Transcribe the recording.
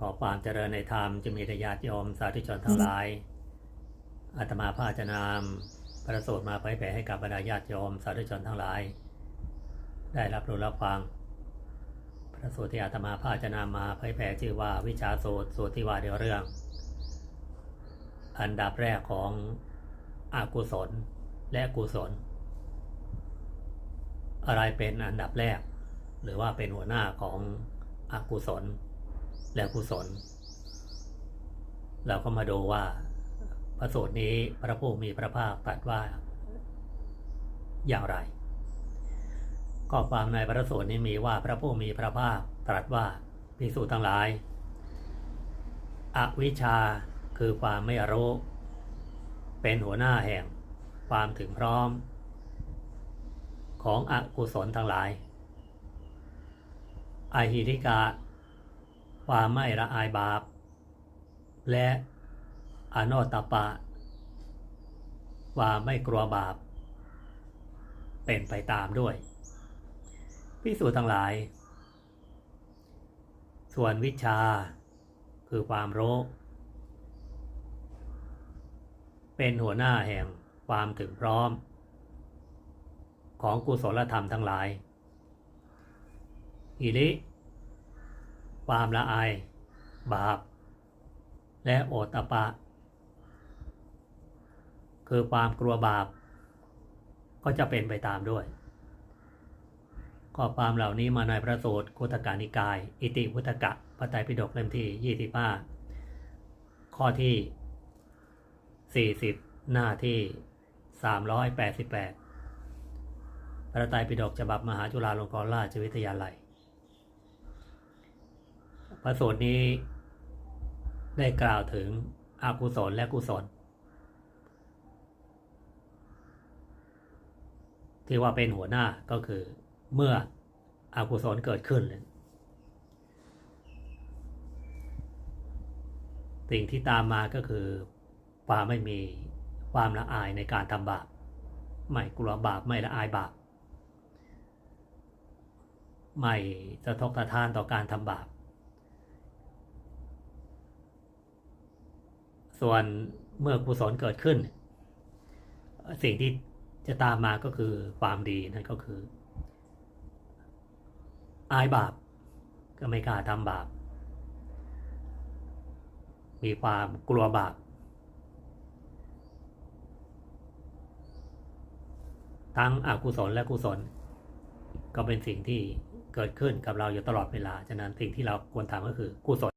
ขอความเจริญในธรรมจะมีแต่ญาติโยมสาธุชนทั้งหลายอาตมาภาจะนำพระสูตรมาเผยแผ่ให้กับบรรดาญาติโยมสาธุชนทั้งหลาย ได้รับรู้รับฟัง พระสูตรที่อาตมาภาจะนำมาเผยแผ่ชื่อว่าวิชาสูตรสูตรที่ว่าเดียวเรื่อง อันดับแรกของอากุศลและกุศล อะไรเป็นอันดับแรก หรือว่าเป็นหัวหน้าของอกุศล และกุศล เราก็มาดูว่าพระสูตรนี้พระผู้มีพระภาคตรัสว่าอย่างไร ก็ความในพระสูตรนี้มีว่าพระผู้มีพระภาคตรัสว่าภิกษุทั้งหลาย อวิชชาคือความไม่รู้ เป็นหัวหน้าแห่งความถึงพร้อม ของอกุศลทั้งหลายอหิริกา ความไม่ละอายบาป และอโนตตปะ ความไม่กลัวบาป เป็นไปตามด้วยพิสูจน์ทั้งหลาย ส่วนวิชาคือความรู้ เป็นหัวหน้าแห่งความถึงพร้อม ของกุศลธรรมทั้งหลายอิริ ความละอาย บาป และโอตปะ คือความกลัวบาป ก็จะเป็นไปตามด้วยข้อความเหล่านี้มาในพระสูตรคุตกานิกาย อิติพุตกะพระไตรปิฎกเล่มที่ 25 ข้อที่ 40 หน้าที่ 388 พระไตรปิฎกฉบับมหาจุฬาลงกรณราชวิทยาลัย พระสูตรนี้ได้กล่าวถึงอกุศลและกุศล ที่ว่าเป็นหัวหน้าก็คือเมื่ออกุศลเกิดขึ้น สิ่งที่ตามมาก็คือความไม่มีความละอายในการทำบาปไม่กลัวบาปไม่ละอายบาปไม่สะทกสะท้านต่อการทำบาป ส่วนเมื่อกุศลเกิดขึ้น สิ่งที่จะตามมาก็คือความดีนั่นก็คือ อายบาปก็ไม่กล้าทำบาป มีความกลัวบาป ทั้งอกุศลและกุศล ก็เป็นสิ่งที่เกิดขึ้นกับเราอยู่ตลอดเวลา ฉะนั้นสิ่งที่เราควรทำก็คือกุศล